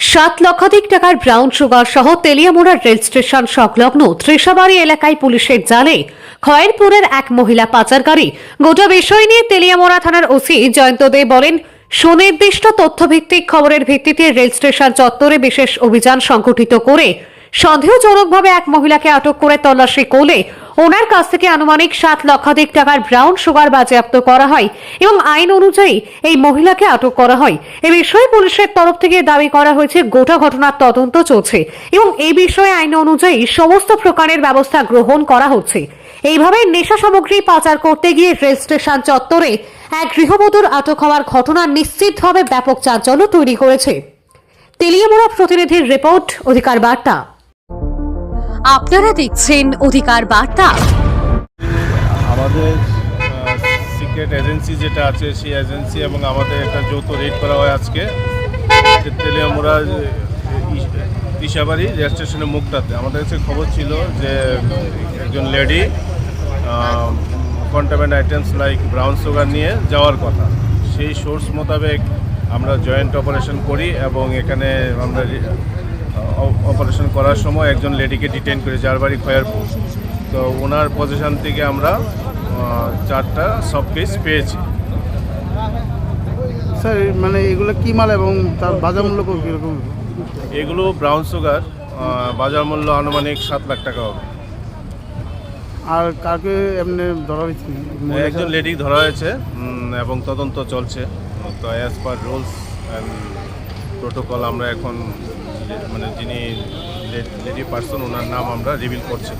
সাত লক্ষাধিক টাকার ব্রাউন সুগার সহ তেলিয়ামুড়ার রেল স্টেশন সংলগ্ন ত্রিশাবাড়ি এলাকায় পুলিশের জালে খয়েরপুরের এক মহিলা পাচারকারী গোটা বিষয় নিয়ে তেলিয়ামুড়া থানার ওসি জয়ন্ত দে বলেন, সুনির্দিষ্ট তথ্যভিত্তিক খবরের ভিত্তিতে রেল স্টেশন চত্বরে বিশেষ অভিযান সংগঠিত করে সন্দেহজনকভাবে এক মহিলাকে আটক করে তল্লাশি করলে ওনার কাছ থেকে আনুমানিক সাত লক্ষাধিক টাকার ব্রাউন সুগার বাজেয়াপ্ত করা হয় এবং আইন অনুযায়ী এই মহিলাকে আটক করা হয়। এ বিষয়ে পুলিশের তরফ থেকে দাবি করা হয়েছে, গোটা ঘটনার তদন্ত চলছে এবং এই বিষয়ে আইন অনুযায়ী সমস্ত প্রকারের ব্যবস্থা গ্রহণ করা হচ্ছে। এইভাবে নেশা সামগ্রী পাচার করতে গিয়ে রেল স্টেশন চত্বরে এক গৃহবধূর আটক হওয়ার ঘটনা নিশ্চিতভাবে ব্যাপক চাঞ্চল্য তৈরি করেছে। তেলিয়ামুড়া প্রতিনিধির রিপোর্ট, অধিকার বার্তা। আপনারা দেখছেন অধিকার বার্তা। আমাদের সিক্রেট এজেন্সি যেটা আছে, সেই এজেন্সি এবং আমাদের একটা যৌথ রেড করা হয় আজকে। তেলিয়ামুড়া দিশাবাড়ি রেল স্টেশনের মুখটাতে। আমাদের কাছে খবর ছিল যে একজন lady contaminant items like brown sugar নিয়ে যাওয়ার কথা। সেই সোর্স মোতাবেক আমরা জয়েন্ট অপারেশন করি এবং এখানে আমরা অপারেশন করার সময় একজন লেডিকে ডিটেন করে যার বাড়ি খয়ারপুর তো ওনার পজিশন থেকে আমরা চারটা সব কেস পেয়েছি। স্যার মানে এগুলো কি মাল এবং তার বাজার মূল্য কীরকম? এগুলো ব্রাউন সুগার বাজার মূল্য আনুমানিক সাত লাখ টাকা হবে। আর কাকে এমনি ধরা হয়েছে? একজন লেডি ধরা হয়েছে এবং তদন্ত চলছে। তো as per rules and protocol আমরা এখন মানে যিনি লেডি পার্সন ওনার নাম আমরা রিভিল করছি।